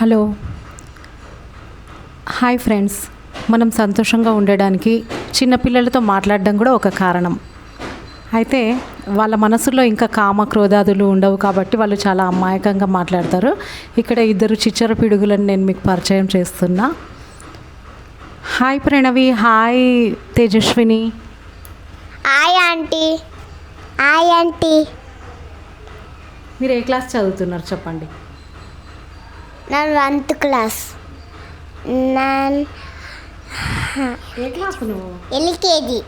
Hello. Hi friends. మనం సంతోషంగా ఉండడానికి చిన్నపిల్లలతో మాట్లాడడం కూడా ఒక కారణం. అయితే వాళ్ళ మనసులో ఇంకా కామ క్రోధాదులు ఉండవు కాబట్టి వాళ్ళు చాలా అమాయకంగా మాట్లాడతారు. ఇక్కడ ఇద్దరు చిచ్చర పిడుగులను నేను మీకు పరిచయం చేస్తున్నా. Hi Pranavi. Hi Tejaswini. Hi aunty. Hi aunty. మీరు ఏ క్లాస్ చదువుతున్నారు? చెప్పండి. నా వన్త్ క్లాస్. నేను ఏ క్లాస్ నువ్వు? LKG.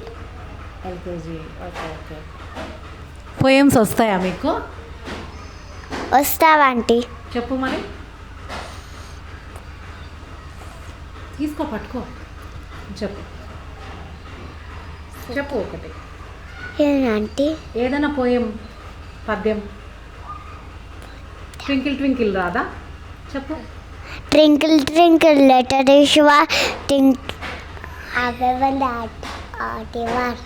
LKG. Okay okay. Poems వస్తాయా మీకు? వస్తావా ఆంటీ? చెప్పు మరి. తీసుకో పట్టుకో. చెప్పు. చెప్పు ఒకటి. ఆంటీ? ఏదైనా పోయం పద్యం. ట్వింకిల్ ట్వింకిల్ రాదా? చెప్పు. ట్రింకిల్ ట్రింకిల్ లెటర్ శివ టింక్ అవ్వంద ఆటివార్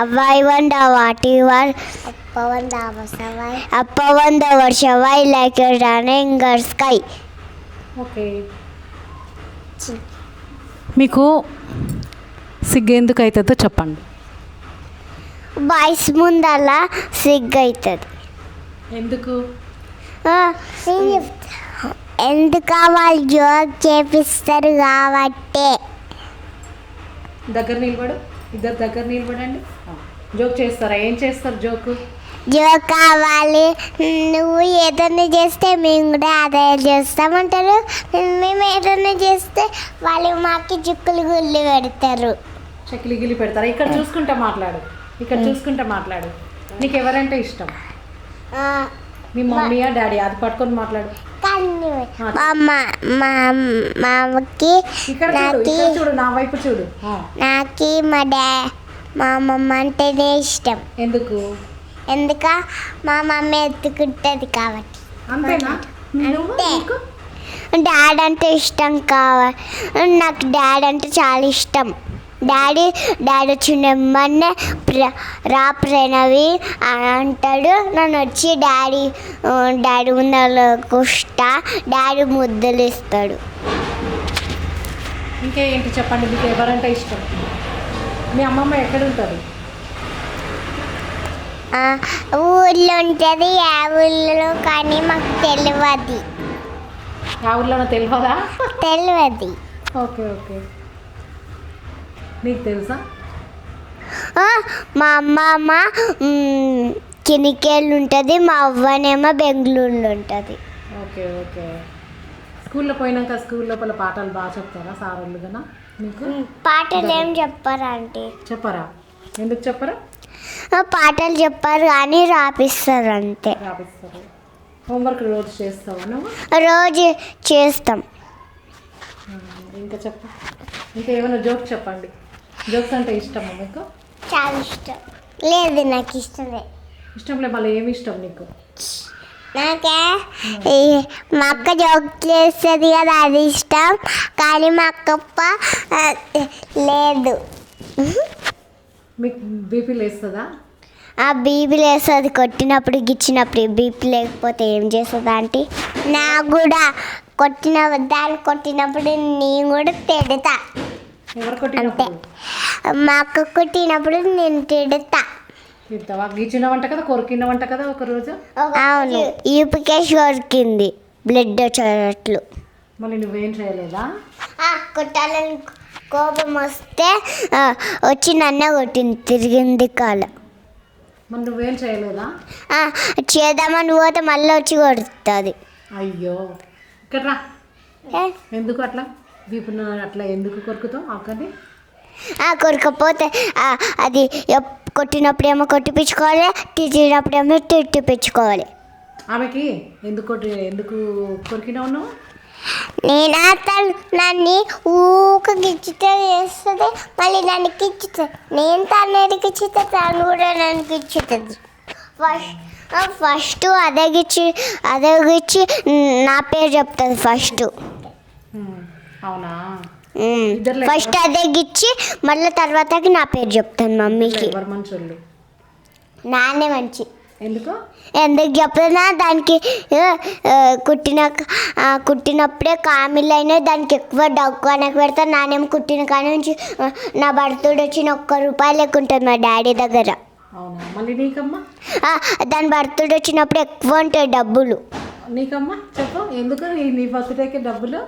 అవ్వాయి వంద వాటివార్ అప్పవంద అవసవాయ్ అప్పవంద వర్షవాయ్ లైక్ రన్నింగ్ స్కై ఓకే మీకు సిగ్గేందుకు అవుతుందో చెప్పండి. బాయ్స్ ముందలా సిగ్గు అవుతుంది. ఎందుకు? ఎందుకు వాళ్ళు జోక్ చేపిస్తారు కాబట్టి. దగ్గర నిలబడు. ఇద్దరు దగ్గర నిలబడండి. జోక్ చేస్తారా? ఏం చేస్తారు జోకు? జోక్ కావాలి. నువ్వు ఏదైనా చేస్తే మేము కూడా అదే చేస్తామంటారు. మేము ఏదైనా చేస్తే వాళ్ళు మాకు చుక్కులు గుళ్ళు పెడతారు. చెక్కిలి గిల్లి పెడతారా? ఇక్కడ చూసుకుంటా మాట్లాడు. ఇక్కడ చూసుకుంటా మాట్లాడు. నీకు ఎవరంటే ఇష్టం? ఆ, మీ మమ్మీయా డాడీ? అది పట్టుకొని మాట్లాడు. కానీ మా అమ్మ మా మా అమ్మకి ఇక్కడ చూడు నాకి చూడు నా వైపు చూడు. నాకి మా డా మా అమ్మమ్మ అంటేనే ఇష్టం. ఎందుకు? ఎందుక మా మమ్మీ ఎత్తుకుంటుంది కాబట్టి. అంతేనా? అంతే. డాడ్ అంటే ఇష్టం కావాలి నాకు డాడ్ అంటే చాలా ఇష్టం. డాడీ డాడీ వచ్చి నెమ్మనే ప్ర రా ప్రణవి అని అంటాడు. నన్ను వచ్చి డాడీ డాడీ ముందర కుష్ట డాడీ ముద్దలు ఇస్తాడు. ఇంకేంటి చెప్పండి మీకు ఎవరంటే ఇష్టం? మీ అమ్మమ్మ ఎక్కడ ఉంటుంది ఊళ్ళో ఉంటుంది ఆ ఊళ్ళో కానీ మాకు తెలియదు ఆ ఊర్లోనో తెలియదా తెలియదు ఓకే ఓకే. నీకు తెలుసా? మా అమ్మమ్మ కినికేళ్ళు ఉంటుంది మా అవ్వనేమో బెంగళూరులో ఉంటుంది. Okay okay. స్కూల్లో పోయినాక స్కూల్ లోపల పాఠాలు బాగా చెప్తారా సారోళ్ళు కదా మీకు? పాటలు ఏం చెప్పారు ఆంటీ. చెప్పరా? ఎందుకు చెప్పరా? పాటలు చెప్పారు కానీ రాపిస్తారు అంతే. రాపిస్తారు. హోంవర్క్ రోజు చేస్తావా నువ్వు? రోజు చేస్తాం. ఇంకా చెప్పు. ఇంకా ఏమైనా జోక్ చెప్పండి. జోక్స్ అంటే ఇష్టమా మీకు? చాలా ఇష్టం. లేదు నాకు ఇష్టమే. ఇష్టం లే మళ్ళీ ఏమి ఇష్టం నీకు? నాకే మా అక్క జోక్ చేస్తుంది కదా అది ఇష్టం. కానీ మా అక్కప్ప లేదు. మీకు బీపీ లేస్తుందా? ఆ బీపీ లేస్తుంది కొట్టినప్పుడు గిచ్చినప్పుడు బీపీ లేకపోతే ఏం చేస్తుంది ఆంటీ? నాకు కూడా కొట్టిన దాన్ని కొట్టినప్పుడు నేను కూడా తిడతా. ఎవరు కొట్టినప్పుడు? మా అక్క కొట్టినప్పుడు నేను తిడతా. తిడతావా? కదా కొరికినవంట కదా ఒక రోజు అవును ఈపుకే కొరికింది బ్లడ్ వచ్చేటట్లు. మళ్ళీ నువ్వేం చేయలేదా? కొట్టాలని కోపం వస్తే వచ్చి నన్నే కొట్టింది తిరిగింది కాలు మరి నువ్వేం చేయలేదా? చేద్దామని పోతే మళ్ళీ వచ్చి కొడుతుంది. అయ్యో. ఇక్కడ ఎందుకు అట్లా? బీపీ అట్లా ఎందుకు కొరుకుతావు? అక్కడిని ఆ, కొరకపోతే అది ఎప్- కొట్టినప్పుడేమో కొట్టిపించుకోవాలి తిట్టినప్పుడేమో తిట్టిపించుకోవాలి ఆమెకి ఎందుకు కొట్టి ఎందుకు కొరికినావు నువ్వు? నేను తను నన్ను ఊక గిచ్చితే చేస్తుంది మళ్ళీ నన్ను గిచ్చుతుంది నేను తను గిచ్చితే తను కూడా నన్ను గిచ్చుతుంది ఫస్ట్ ఫస్ట్ అదే గిచ్చి అదే గిచ్చి నా పేరు చెప్తుంది ఫస్ట్. అవునా? ఫస్ట్ అదే గిచ్చి మళ్ళీ తర్వాతకి నా పేరు చెప్తాను మమ్మీకి. నాన్నే మంచి. ఎందుకు? ఎందుకు చెప్తున్నా దానికి కుట్టిన కుట్టినప్పుడే కామిలైనా దానికి ఎక్కువ డబ్బు కనకు పెడతా. నానేమో కుట్టిన కాడ నుంచి నా బర్త్డే వచ్చిన ఒక్క రూపాయి లేకుంటుంది మా డాడీ దగ్గర. దాని బర్త్డే వచ్చినప్పుడు ఎక్కువ ఉంటాయి డబ్బులు. నీకమ్మా చెప్పు ఎందుకు నీ బర్త్డేకి డబ్బులు?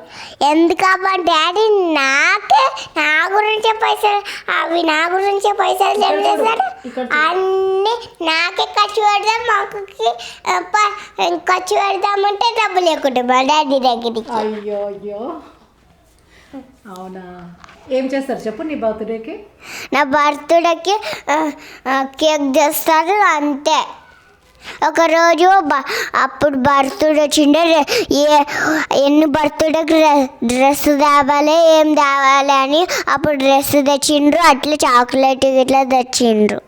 ఎందుకమ్మా డాడీ నాకే నా గురించే పైసలు అవి నా గురించే పైసలు చేస్తారు చూడు. అన్నీ నాకే ఖర్చు పెడదాం మాకుకి ప- ఖర్చు పెడదామంటే డబ్బులు లేకుంటే మా డాడీ దగ్గరికి. అయ్యో అయ్యో. అవునా? ఏం చేస్తారు చెప్పు నీ బర్త్డేకి? నా బర్త్డేకి కేక్ తెస్తారు అంతే. ఒకరోజు అప్పుడు బర్త్డే వచ్చిండే ఏ ఎన్ని బర్త్డేకి డ్రెస్ తేవాలి ఏం తేవాలి అని అప్పుడు డ్రెస్ తెచ్చిండ్రు అట్లా చాక్లెట్ ఇట్లా తెచ్చిండ్రు.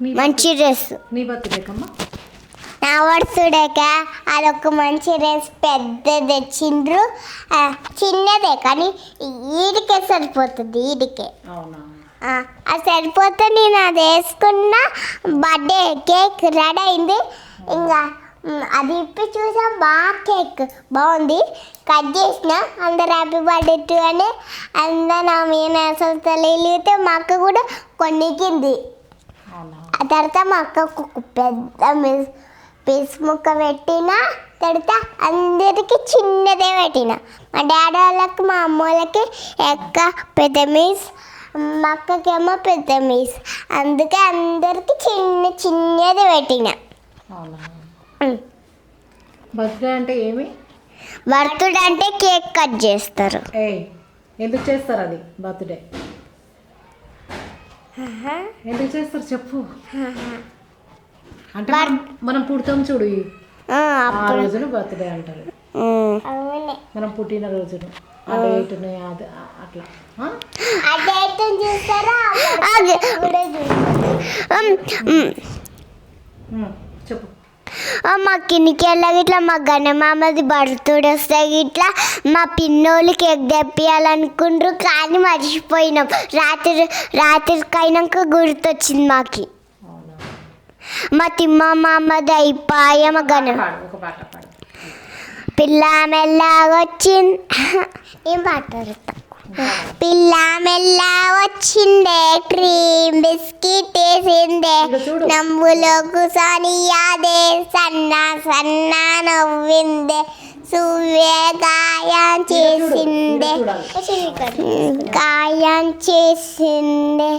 మంచి డ్రెస్. నీ బర్త్డేకమ్మా నా బర్త్డేకా అదొక మంచి డ్రెస్ పెద్ద తెచ్చిండ్రు. ఆ, చిన్నదే కానీ ఈడికే సరిపోతుంది ఈడికే. అవునా? అది సరిపోతే నేను అది వేసుకున్న బర్త్డే కేక్ రెడీ అయింది. ఇంకా అది ఇప్పి చూసాం బాగా కేక్. బాగుంది. కట్ చేసిన. అందరు హ్యాపీ బర్త్డే టు అని. అందరు నా మీద అసలు తెలియతే మా అక్క కూడా కొన్నికింది ఆ తర్వాత మా అక్కకు పెద్ద మిస్ పీస్ ముక్క పెట్టిన. తర్వాత అందరికి చిన్నదే పెట్టిన. మా డాడీ వాళ్ళకి మా అమ్మ వాళ్ళకి ఎక్క పెద్ద మీస్ మా అక్కకేమో పెద్ద మీస్ అందుకే అందరికి చిన్న చిన్నది పెట్టిన. బర్త్డే అంటే ఏమి? బర్త్డే అంటే కేక్ కట్ చేస్తారు. ఎందుకు చేస్తారు అది బర్త్డే? ఎందుకు చేస్తారు చెప్పు. అంటే మనం- పుడతాం చూడు ఆ, రోజును బర్త్డే అంటారు. మనం పుట్టిన రోజును ఆ. డేట్ని అది అట్లా. చెప్పు. మా కిందికి వెళ్ళగా ఇట్లా మా గణమామది బర్త్డే వస్తే ఇట్లా మా పిన్నోళ్ళు కేక్ తెప్పియాలనుకుండ్రు కానీ మర్చిపోయినాం. రాత్రి రాత్రికి అయినాక గుర్తొచ్చింది మాకి. మా తిమ్మ మామది అయిపోయా మా గణ పాట పిల్ల మెల్లగొచ్చింది ఏం పాడతారు? పిల్ల మెల్ల వచ్చిందే క్రీమ్ బిస్కెట్ వేసిందే. నమ్ములో కూసని యాదే సన్న సన్న నవ్విందే. గాయం చేసిందే. గాయం చేసిందే.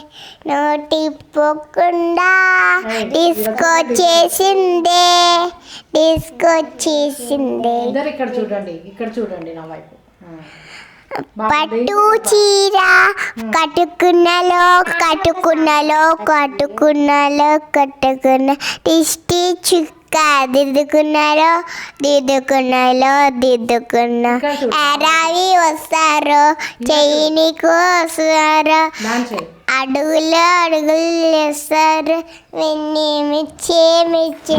నోటి పోకుండా డిస్కో చేసిందే. డిస్కో చేసిందే. ఇక్కడ చూడండి ఇక్కడ చూడండి నా వైపు. పట్టు చీర కట్టుకున్నలో కట్టుకున్నలో కట్టుకున్నలో కట్టుకున్న దిష్టి చుక్క దిద్దుకున్నారో దిద్దుకున్నాలో దిద్దుకున్నా. అరావి వస్తారు చెయ్యినికి వస్తారు. డాన్స్ చేయి. అడుగులు అడుగులు వేస్తారు. వెన్ని మిచ్చి మిచ్చి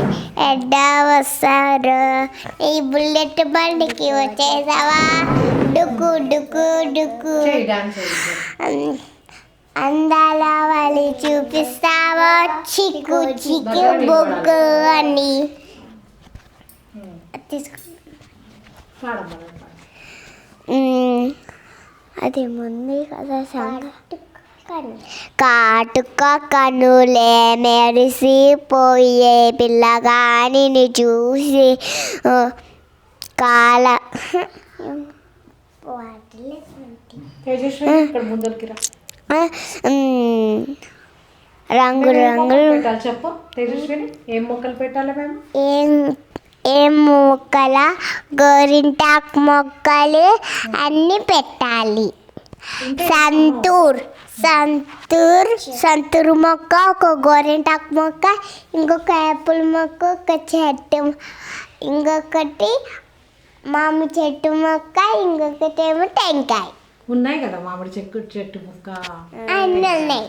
ఎడ్డ వస్తారు. ఈ బుల్లెట్ బండికి వచ్చేసావా? డుకు డుకు డుకు. అందాల వలి చూపిస్తావా? చిక్కు చిక్కు బొగ్గు అని. తీసుకో. పాడమ్మా పాడు. మ్మ్. అది ముందు కదా సంగ. కాటుక కనులే మెరిసిపోయే పిల్లగాని చూసి కాల. రంగు రంగులు చెప్పు? తేజస్విని ఏం మొక్కలు పెట్టాలి మేము ఏం ఏం మొక్కల? గోరింటాకు మొక్కలు అన్నీ పెట్టాలి. సంతూర్. సంతూర్ సంతూర్ మొక్క ఒక గోరింటాకు మొక్క ఇంకొక యాపిల్ మొక్క ఒక చెట్టు ఇంకొకటి మామిడి చెట్టు మొక్క ఇంకొకటి ఏమో టెంకాయ. ఉన్నాయి కదా మామిడి చెట్టు చెట్టు ముక్క? అన్నీ ఉన్నాయి.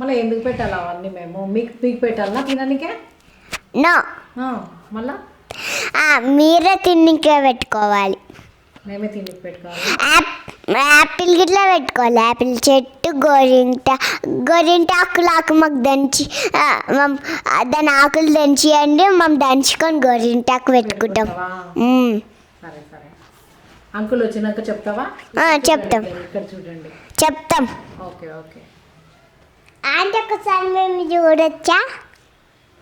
మళ్ళీ ఎందుకు పెట్టాలి అవన్నీ మేము? మీకు మీకు పెట్టాలనా తిననికే? నో. మళ్ళా? మీరే తిన్నికే పెట్టుకోవాలి. మేమే తిండికి పెట్టుకోవాలి. యాప్ యాపిల్ గిట్లా పెట్టుకోవాలి. యాపిల్ చెట్టు గోరింట గోరింట ఆకులు ఆకు మాకు దంచి దాని ఆకులు దంచియండి మేము దంచుకొని గోరింటాకు పెట్టుకుంటాం. అంకుల్ వచ్చినాక చెప్తావా? చెప్తాం. చూడండి. చెప్తాం. Okay okay. అంటే ఒకసారి మేము చూడొచ్చా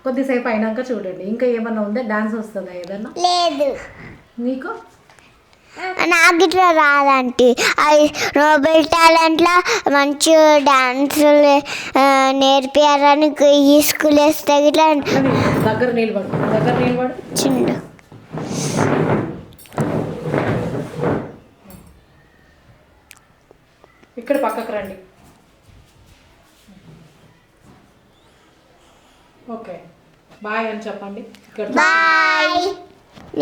కొద్దిసేపు అయినాక చూడండి. ఇంకా ఏమన్నా ఉందా? డాన్స్ వస్తుందా ఏదన్నా? లేదు. నీకు? నాకు ఇట్లా రాదంటే. అది నోబెల్ టాలెంట్లో మంచి డాన్సులు నేర్పియారని ఈ స్కూల్ వేస్తే ఇట్లా దగ్గర నిలబడు దగ్గర నిలబడు. చిన్న. ఇక్కడ పక్కకు రండి. ఓకే. బాయ్ అని చెప్పండి. బాయ్.